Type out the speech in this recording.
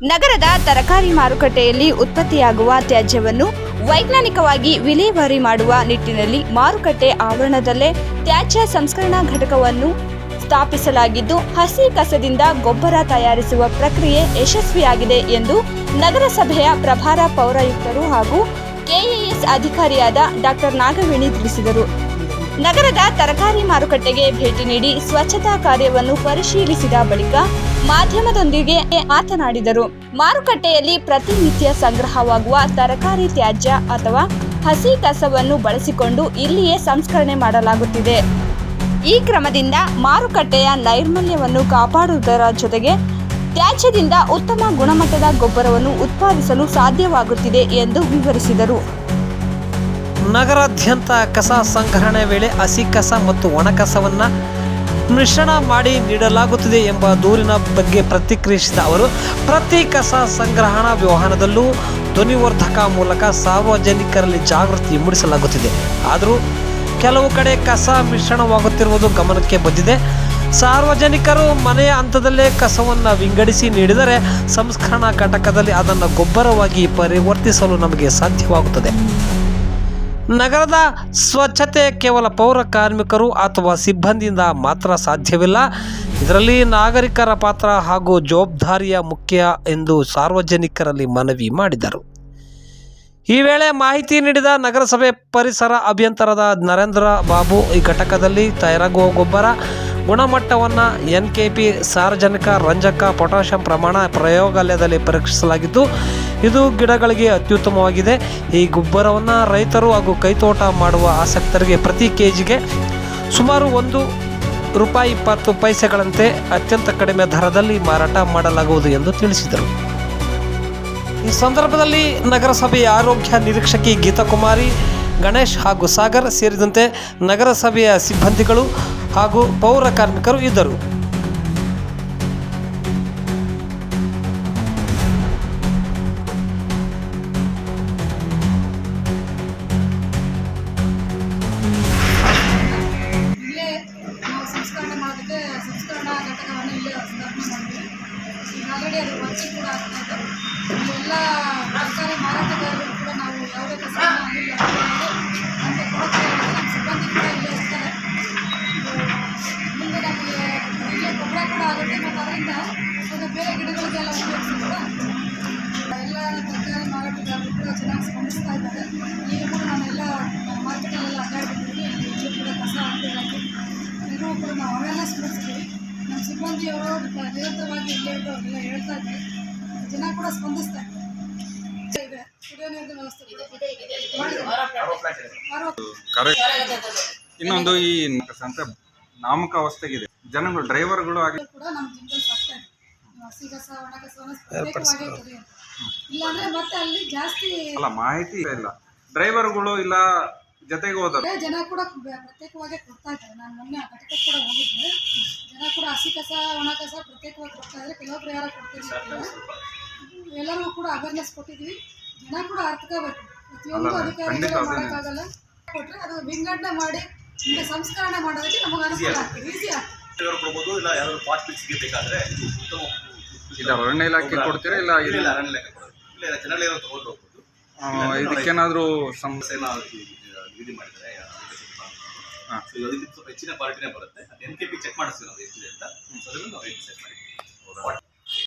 ನಗರದ ತರಕಾರಿ ಮಾರುಕಟ್ಟೆಯಲ್ಲಿ ಉತ್ಪತ್ತಿಯಾಗುವ ತ್ಯಾಜ್ಯವನ್ನು ವೈಜ್ಞಾನಿಕವಾಗಿ ವಿಲೇವಾರಿ ಮಾಡುವ ನಿಟ್ಟಿನಲ್ಲಿ ಮಾರುಕಟ್ಟೆ ಆವರಣದಲ್ಲೇ ತ್ಯಾಜ್ಯ ಸಂಸ್ಕರಣಾ ಘಟಕವನ್ನು ಸ್ಥಾಪಿಸಲಾಗಿದ್ದು, ಹಸಿ ಕಸದಿಂದ ಗೊಬ್ಬರ ತಯಾರಿಸುವ ಪ್ರಕ್ರಿಯೆ ಯಶಸ್ವಿಯಾಗಿದೆ ಎಂದು ನಗರಸಭೆಯ ಪ್ರಭಾರ ಪೌರಾಯುಕ್ತರು ಹಾಗೂ ಕೆಎಎಸ್ ಅಧಿಕಾರಿಯಾದ ಡಾಕ್ಟರ್ ನಾಗವೇಣಿ ತಿಳಿಸಿದರು. ನಗರದ ತರಕಾರಿ ಮಾರುಕಟ್ಟೆಗೆ ಭೇಟಿ ನೀಡಿ ಸ್ವಚ್ಛತಾ ಕಾರ್ಯವನ್ನು ಪರಿಶೀಲಿಸಿದ ಬಳಿಕ ಮಾಧ್ಯಮದೊಂದಿಗೆ ಮಾತನಾಡಿದರು. ಮಾರುಕಟ್ಟೆಯಲ್ಲಿ ಪ್ರತಿನಿತ್ಯ ಸಂಗ್ರಹವಾಗುವ ತರಕಾರಿ ತ್ಯಾಜ್ಯ ಅಥವಾ ಹಸಿ ಕಸವನ್ನು ಬಳಸಿಕೊಂಡು ಇಲ್ಲಿಯೇ ಸಂಸ್ಕರಣೆ ಮಾಡಲಾಗುತ್ತಿದೆ. ಈ ಕ್ರಮದಿಂದ ಮಾರುಕಟ್ಟೆಯ ನೈರ್ಮಲ್ಯವನ್ನು ಕಾಪಾಡುವುದರ ಜೊತೆಗೆ ತ್ಯಾಜ್ಯದಿಂದ ಉತ್ತಮ ಗುಣಮಟ್ಟದ ಗೊಬ್ಬರವನ್ನು ಉತ್ಪಾದಿಸಲು ಸಾಧ್ಯವಾಗುತ್ತಿದೆ ಎಂದು ವಿವರಿಸಿದರು. ನಗರಾದ್ಯಂತ ಕಸ ಸಂಗ್ರಹಣೆ ವೇಳೆ ಹಸಿ ಕಸ ಮತ್ತು ಒಣ ಕಸವನ್ನು ಮಿಶ್ರಣ ಮಾಡಿ ನೀಡಲಾಗುತ್ತಿದೆ ಎಂಬ ದೂರಿನ ಬಗ್ಗೆ ಪ್ರತಿಕ್ರಿಯಿಸಿದ ಅವರು, ಪ್ರತಿ ಕಸ ಸಂಗ್ರಹಣಾ ವ್ಯವಹಾರದಲ್ಲೂ ಧ್ವನಿವರ್ಧಕ ಮೂಲಕ ಸಾರ್ವಜನಿಕರಲ್ಲಿ ಜಾಗೃತಿ ಮೂಡಿಸಲಾಗುತ್ತಿದೆ. ಆದರೂ, ಕೆಲವು ಕಡೆ ಕಸ ಮಿಶ್ರಣವಾಗುತ್ತಿರುವುದು ಗಮನಕ್ಕೆ ಬಂದಿದೆ. ಸಾರ್ವಜನಿಕರು ಮನೆಯ ಹಂತದಲ್ಲೇ ಕಸವನ್ನು ವಿಂಗಡಿಸಿ ನೀಡಿದರೆ ಸಂಸ್ಕರಣಾ ಘಟಕದಲ್ಲಿ ಅದನ್ನು ಗೊಬ್ಬರವಾಗಿ ಪರಿವರ್ತಿಸಲು ನಮಗೆ ಸಾಧ್ಯವಾಗುತ್ತದೆ. ನಗರದ ಸ್ವಚ್ಛತೆ ಕೇವಲ ಪೌರ ಕಾರ್ಮಿಕರು ಅಥವಾ ಸಿಬ್ಬಂದಿಯಿಂದ ಮಾತ್ರ ಸಾಧ್ಯವಿಲ್ಲ. ಇದರಲ್ಲಿ ನಾಗರಿಕರ ಪಾತ್ರ ಹಾಗೂ ಜವಾಬ್ದಾರಿಯ ಮುಖ್ಯ ಎಂದು ಸಾರ್ವಜನಿಕರಲ್ಲಿ ಮನವಿ ಮಾಡಿದರು. ಈ ವೇಳೆ ಮಾಹಿತಿ ನೀಡಿದ ನಗರಸಭೆ ಪರಿಸರ ಅಭಿಯಂತರದ ನರೇಂದ್ರ ಬಾಬು, ಈ ಘಟಕದಲ್ಲಿ ತಯಾರಾಗುವ ಗೊಬ್ಬರ ಗುಣಮಟ್ಟವನ್ನು ಎನ್ ಕೆ ಪಿ ಸಾರಜನಕ, ರಂಜಕ, ಪೊಟ್ಯಾಷಿಯಂ ಪ್ರಮಾಣ ಪ್ರಯೋಗಾಲಯದಲ್ಲಿ ಪರೀಕ್ಷಿಸಲಾಗಿದ್ದು, ಇದು ಗಿಡಗಳಿಗೆ ಅತ್ಯುತ್ತಮವಾಗಿದೆ. ಈ ಗೊಬ್ಬರವನ್ನು ರೈತರು ಹಾಗೂ ಕೈತೋಟ ಮಾಡುವ ಆಸಕ್ತರಿಗೆ ಪ್ರತಿ ಕೆ ಜಿಗೆ ಸುಮಾರು ಒಂದು ರೂಪಾಯಿ ಇಪ್ಪತ್ತು ಪೈಸೆಗಳಂತೆ ಅತ್ಯಂತ ಕಡಿಮೆ ದರದಲ್ಲಿ ಮಾರಾಟ ಮಾಡಲಾಗುವುದು ಎಂದು ತಿಳಿಸಿದರು. ಈ ಸಂದರ್ಭದಲ್ಲಿ ನಗರಸಭೆಯ ಆರೋಗ್ಯ ನಿರೀಕ್ಷಕಿ ಗೀತಾಕುಮಾರಿ, ಗಣೇಶ್ ಹಾಗೂ ಸಾಗರ್ ಸೇರಿದಂತೆ ನಗರಸಭೆಯ ಸಿಬ್ಬಂದಿಗಳು ಹಾಗೂ ಪೌರ ಕಾರ್ಮಿಕರು ಇದ್ದರು. ಎಲ್ಲ ತರಕಾರಿ ಮಾರಾಟಗಾರರು ಕೂಡ ನಾವು ಯಾವುದೇ ಕಸವನ್ನು ಈಗ ಕೂಡ ನಾವು ನಮ್ಮ ನಿರಂತರವಾಗಿ ಹೇಳ್ತಾ ಜನ ಕೂಡ ಸ್ಪಂದಿಸ್ತಾ ಇನ್ನೊಂದು ಈ ನಾಮಕ ಅವಸ್ಥೆಗಿದೆ ಜನಗಳು ಡ್ರೈವರ್ಗಳು ಆಗಿ ಕೂಡ ನಮ್ಮ ಜಿಮ್ದಲ್ಲಿ ಸಾಕ್ತಾರೆ ಹಸಿ ಕಸ ಅಂತ. ಇಲ್ಲಾಂದ್ರೆ ಮತ್ತೆ ಅಲ್ಲಿ ಜಾಸ್ತಿ ಅಲ್ಲ ಮಾಹಿತಿ ಇಲ್ಲ. ಡ್ರೈವರ್ಗಳು ಇಲ್ಲ ಜೊತೆಗೆ ಹೋದರು ಜನ ಕೂಡ ಪ್ರತ್ಯೇಕವಾಗಿ ಕೊಡ್ತಾ ಇದ್ದಾರೆ. ನಾನು ಮೊನ್ನೆ ಆ ಘಟಕಕ್ಕೆ ಕೂಡ ಹೋಗಿದ್ದೆ. ಜನ ಕೂಡ ಹಸಿ ಕಸ ಒಣ ಕಸ ಪ್ರತ್ಯೇಕವಾಗಿ ಕೊಡ್ತಾ ಇದ್ದಾರೆ. ಕೆಲವೊಬ್ರು ಪ್ರಯಾರ ಕೊಡ್ತಿರ್ತಾರೆ ಎಲ್ಲರಿಗೂ ಕೂಡ ಅವೇರ್ನೆಸ್ ಕೊಟ್ಟಿದ್ವಿ ಜನ ಕೂಡ ಅರ್ಥಕೋಬೇಕು ಪ್ರತಿಯೊಂದು ಅಲ್ಲ, ಅಧಿಕಾರಿಗಳು ಮಾಡೋಕ್ಕಾಗಲ್ಲ ಕೊಟ್ಟರೆ ಅದು ವಿಂಗಡಣೆ ಮಾಡಿ ನಿಮಗೆ ಸಂಸ್ಕರಣೆ ಮಾಡೋದಕ್ಕೆ ನಮಗೆ ಅನುಕೂಲ ಆಗ್ತದೆ. ಈಸಿ ಆಗ್ತದೆ ಯಾರು ಕೊಡ್ಬೋದು ಇಲ್ಲ ಯಾರಾದರೂ ಪಾಟ್ ಸಿಗಬೇಕಾದ್ರೆ ಬೇಕಾದ್ರೆ ಇದು ಅರಣ್ಯ ಇಲಾಖೆ ಕೊಡ್ತೀರಾ ಇಲ್ಲ ಇಲ್ಲ ಇಲ್ಲ ಅರಣ್ಯ ಇಲಾಖೆ ಕೊಡೋದು. ಇಲ್ಲ ಜನರಲ್ ಏನೋ ತಗೊಂಡು ಹೋಗ್ಬೋದು. ಆ, ಇದಕ್ಕೇನಾದ್ರೂ ಸಮಸ್ಯೆ ಸಮಸ್ಯೆನ ನಿಗದಿ ಮಾಡಿದ್ದಾರೆ. ಹಾ. ಸೊ ಅದಕ್ಕೆ ಸ್ವಲ್ಪ ಹೆಚ್ಚಿನ ಪಾರ್ಟಿನೇ ಬರುತ್ತೆ. ಎನ್ ಕೆ ಪಿ ಚೆಕ್ ಮಾಡಿಸ್ತೀವಿ ನಾವು ಎಷ್ಟಿದೆ ಅಂತ. ಸೊ ಅದನ್ನು ನಾವು ಡಿಸೈಡ್ ಮಾಡಿ.